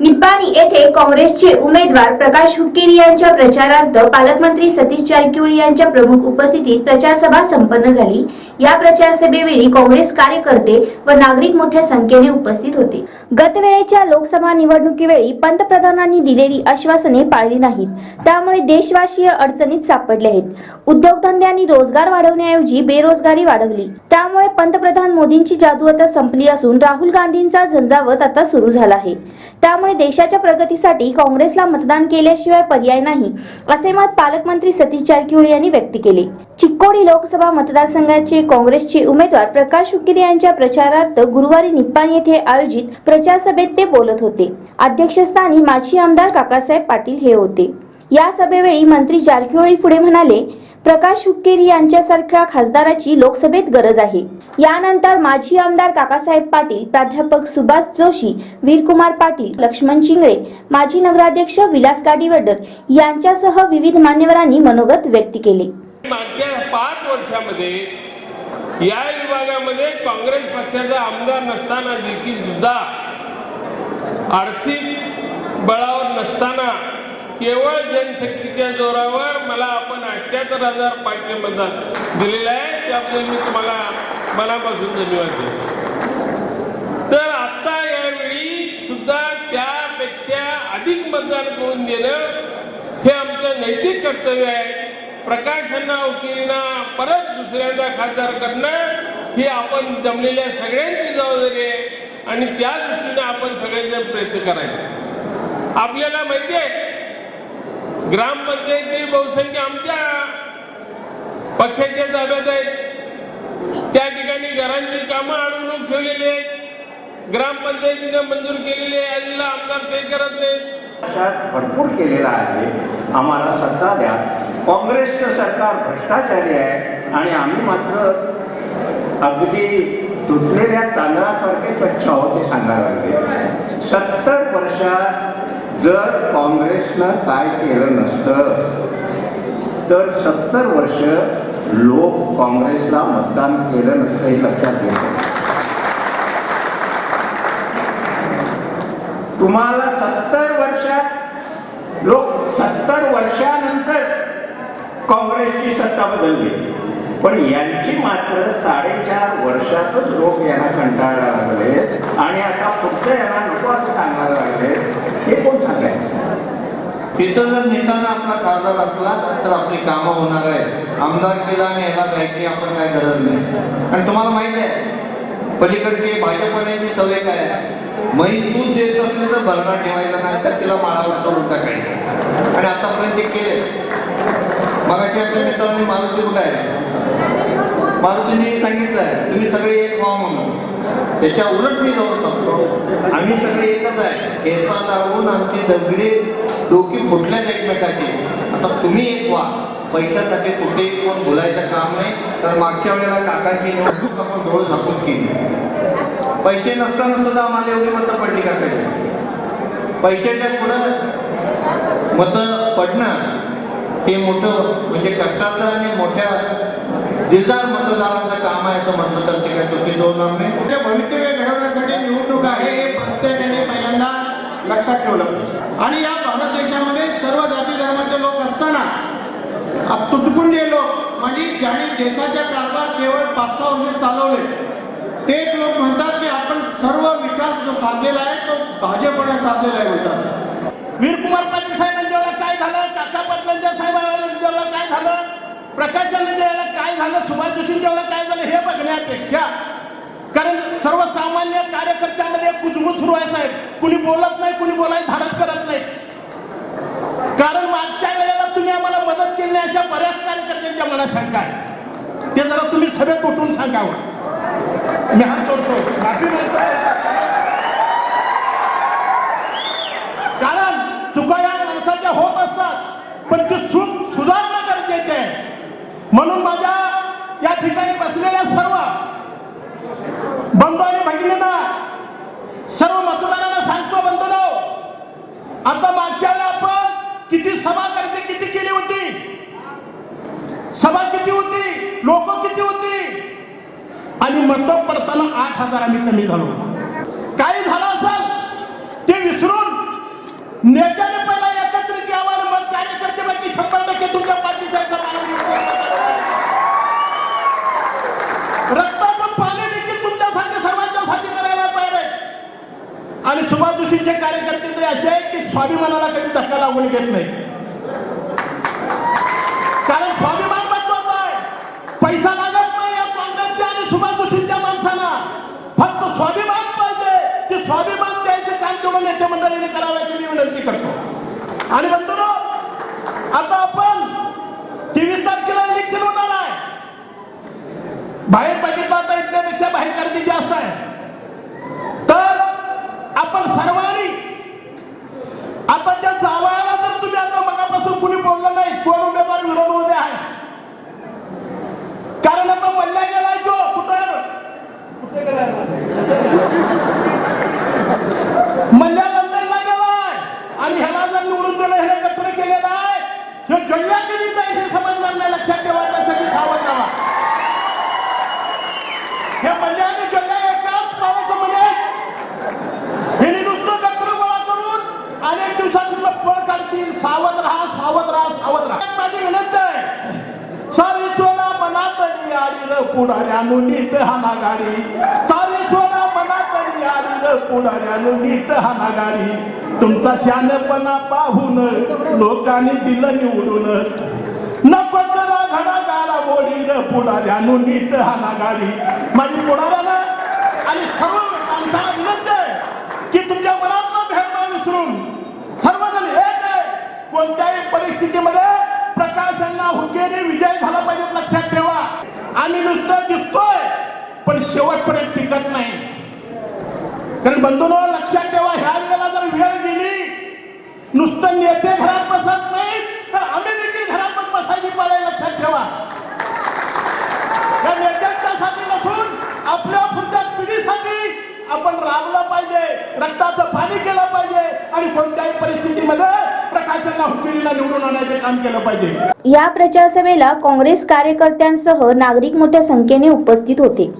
निप्पाणी येथे काँग्रेसचे उमेदवार प्रकाश हुक्केरी यांच्या प्रचारार्थ पालकमंत्री सतीश जारकिहोळी यांच्या प्रमुख उपस्थितीत प्रचार सभा संपन्न झाली. या प्रचारसभेवेळी काँग्रेस कार्यकर्ते व नागरिक मोठ्या संख्येने उपस्थित होते. गतवेळेच्या लोकसभा निवडणुकीवेळी पंतप्रधानांनी दिलेली आश्वासने पाळली नाहीत. त्यामुळे देशवासीय अडचणीत सापडले आहेत. उद्योगधंदे आणि रोजगार वाढवण्याऐवजी बेरोजगारी वाढवली. त्यामुळे पंतप्रधान मोदींची जादू आता संपली असून राहुल गांधींचा झंझावत आता सुरू झाला आहे. त्यामुळे त्यामुळे देशाच्या प्रगतीसाठी काँग्रेसला मतदान केल्याशिवाय पर्याय नाही असे मत पालकमंत्री सतीश जारकिहोळी यांनी व्यक्त केले. चिक्कोडी लोकसभा मतदारसंघाचे काँग्रेसचे उमेदवार प्रकाश हुक्केरी यांच्या प्रचारार्थ गुरुवारी निप्पाणी येथे आयोजित प्रचार सभेत ते बोलत होते. अध्यक्षस्थानी माजी आमदार काकासाहेब पाटील हे होते. या सभेवेळी मंत्री जारकिहोळी पुढे म्हणाले प्रकाश हुक्केरी यांच्यासारख्या खासदाराची लोकसभेत गरज आहे. यानंतर माजी आमदार काकासाहेब पाटील प्राध्यापक सुभाष जोशी वीरकुमार पाटील लक्ष्मण चिंगळे माजी नगराध्यक्ष विलास गाडीवडर यांच्यासह विविध मान्यवरांनी मनोगत व्यक्त केले. मागच्या पाच वर्षामध्ये या विभागामध्ये काँग्रेस पक्षाचा आमदार नसताना देखील सुद्धा आर्थिक बळावर नसताना केवळ जनशक्तीच्या जोरावर मला आपण अठ्याहत्तर हजार पाचशे मतदान दिलेलं आहे. त्याबद्दल मी तुम्हाला मनापासून धन्यवाद देतो. तर आता यावेळी सुद्धा त्यापेक्षा अधिक मतदान करून देणं हे आमचं नैतिक कर्तव्य आहे. प्रकाशांना उकिरीना परत दुसऱ्यांदा खासदार करणं ही आपण जमलेल्या सगळ्यांची जबाबदारी आहे आणि त्या दृष्टीने आपण सगळेजण प्रयत्न करायचे. आपल्याला माहिती आहे ग्रामपंचायती बहुसंख्य आमच्या पक्षाच्या ताब्यात आहेत. त्या ठिकाणी घरांची कामं आणून ठेवलेली आहेत. ग्रामपंचायतीनं मंजूर केलेली आहे. आमदार सही करत नाहीत. भरपूर केलेला आहे. आम्हाला सत्ता द्या. काँग्रेसचं सरकार भ्रष्टाचारी आहे आणि आम्ही मात्र अगदी तुटलेल्या तांदळासारखे स्वच्छ आहोत हे सांगायला लागले सत्तर वर्षात जर काँग्रेसनं काय केलं नसतं तर सत्तर वर्ष लोक काँग्रेसला मतदान केलं नसतं हे लक्षात घ्यायचं तुम्हाला सत्तर वर्षात लोक सत्तर वर्षानंतर काँग्रेसची सत्ता बदलली. पण यांची मात्र साडेचार वर्षातच लोक यांना कंटाळायला लागले आणि आता पुढचं यांना नको असं सांगायला लागले. हे कोण सांगाय तिथं जर नेताना आपला खासदार असला तर आपली कामं होणार आहे आमदारकीला आणि याला द्यायची आपण काय गरज नाही. आणि तुम्हाला माहीत आहे पलीकडची भाजपवाल्यांची सवय काय आहे? दूध देत असले तर भरणा ठेवायचा नाही तर तिला माळावर सोडून टाकायचं. आणि आतापर्यंत ते केले मगाशी आमच्या मित्रांनी मारुती कुठं आहे? मारुतीने सांगितलं आहे तुम्ही सगळे एक व्हा म्हणून. त्याच्या उलट मी जाऊ शकतो आम्ही सगळे एकच आहे. खेचा लावून आमची दगडी डोकी फुटल्यात एकमेकाची. आता तुम्ही एक व्हा. पैशासाठी कुठेही कोण बोलायचं काम नाही. तर मागच्या वेळेला काकांची निवडणूक आपण जवळ झाकून केली. पैसे नसताना सुद्धा आम्हाला एवढी मतं पडली का पैशाच्या पुढं मतं पडणं हे मोठं म्हणजे कष्टाचं आणि मोठ्या दिलदार मतदारांचं काम आहे असं म्हटलं तर ते काय चुकीचं होणार नाही. भवितव्य घडवण्यासाठी निवडणूक आहे हे प्रत्येकाने पहिल्यांदा लक्षात ठेवलं पाहिजे. आणि या भारत देशामध्ये सर्व जाती धर्माचे लोक असताना आ- तुटपुंजे लोक म्हणजे ज्यांनी देशाचा कारभार केवळ पाच सहा वर्ष चालवले तेच लोक म्हणतात की आपण सर्व विकास जो साधलेला आहे तो भाजपने साधलेला आहे म्हणतात. वीरकुमार पाटील साहेबांच्या वेळेला काय झालं? काका पाटलांच्या साहेबांच्या वेळेला काय झालं? प्रकाशांच्या वेळेला काय झालं? सुभाष जोशींच्या वेळेला काय झालं? हे बघण्यापेक्षा. कारण सर्वसामान्य कार्यकर्त्यामध्ये कुजबूज सुरू आहे साहेब. कुणी बोलत नाही कुणी बोलायला धाडस करत नाही. कारण मागच्या वेळेला तुम्ही आम्हाला मदत केली नाही अशा बऱ्याच कार्यकर्त्यांच्या मनात शंका आहे. ते जरा तुम्ही सभेत उठून सांगावं. मी हात जोडतो. माफी मागतो. लोक किती होती? आणि मत पडताना आठ हजारांनी कमी झालो. काय झालं असेल? ते विसरून नेत्याने पहिला एकत्रित यावर मग कार्यकर्ते बाकी शंभर टक्के तुमच्या पार्टीचा रक्ताचं पाणी देखील तुमच्यासाठी सर्वांच्या साठी करायला तयार आहे आणि सुभाष जोशींचे कार्यकर्ते तरी असे आहेत की स्वाभिमानाला कधी धक्का लागून घेत नाही द्यायचं काम नेते मंडळीने करावं अशी मी विनंती करतो. आणि बंधुनो आता आपण तेवीस तारखेला इलेक्शन होणार आहे. बाहेर बघितलं आता इथल्यापेक्षा बाहेर गर्दी जास्त आहे. तर आपण सर्वांनी आता त्या जावा जर तुम्ही आता मगापासून कुणी बोललं नाही कोण उमेदवार विरोधमध्ये आहे कारण आता मल्ल्या गेलाय तो कुठं कुठे गेलाय मल्ल्या लंडनला गेलाय आणि ह्याला जर निवडून दिलं हे गट्टर केलेलं आहे. हे जल्ल्या केली जाईल हे समजणार नाही लक्षात ठेवा त्यासाठी सावध राहा. हे मल्ल्याने जल्ल्या एकाच पावाचं म्हणे हिने नुसतं गट्टर गोळा करून अनेक दिवसात पळ काढतील. सावध राहा सावध राहा सावध राहा. माझी विनंती आहे. सारी सोना मनात आली र पुढाऱ्यानु नीट हाना गाडी. सारी सोना मनात आली र पुढाऱ्यानु नीट हाना गाडी. तुमचा शानपणा पाहून लोकांनी दिलं निवडून. नको करा घडा गाडा मोडी र पुढाऱ्यानु नीट हाना गाडी माझी पुढाऱ्यानं आणि सर्व माणसाला विनंती आहे की तुमच्या मनातला भेदभाव विसरून सर्वजण एक आहे. कोणत्याही परिस्थितीमध्ये प्रकाशांना हुकेने विजय झाला पाहिजे लक्षात ठेवा. आणि नुसतं दिसतोय पण शेवटपर्यंत टिकत नाही. कारण बंधूनो लक्षात ठेवा ह्या वेळेला जर वेळ नुसतं नेते घरात बसत नाही तर आम्ही देखील घरात बसायची पाळी लक्षात ठेवा. या नेत्यांच्यासाठी नसून आपल्या पुढच्या पिढीसाठी आपण राबलं पाहिजे रक्ताचं पाणी केलं पाहिजे आणि कोणत्याही परिस्थितीमध्ये प्रकाशांना हुकिरीला निवडून आणायचे काम केलं पाहिजे. या प्रचार सभेला काँग्रेस कार्यकर्त्यांसह नागरिक मोठ्या संख्येने उपस्थित होते.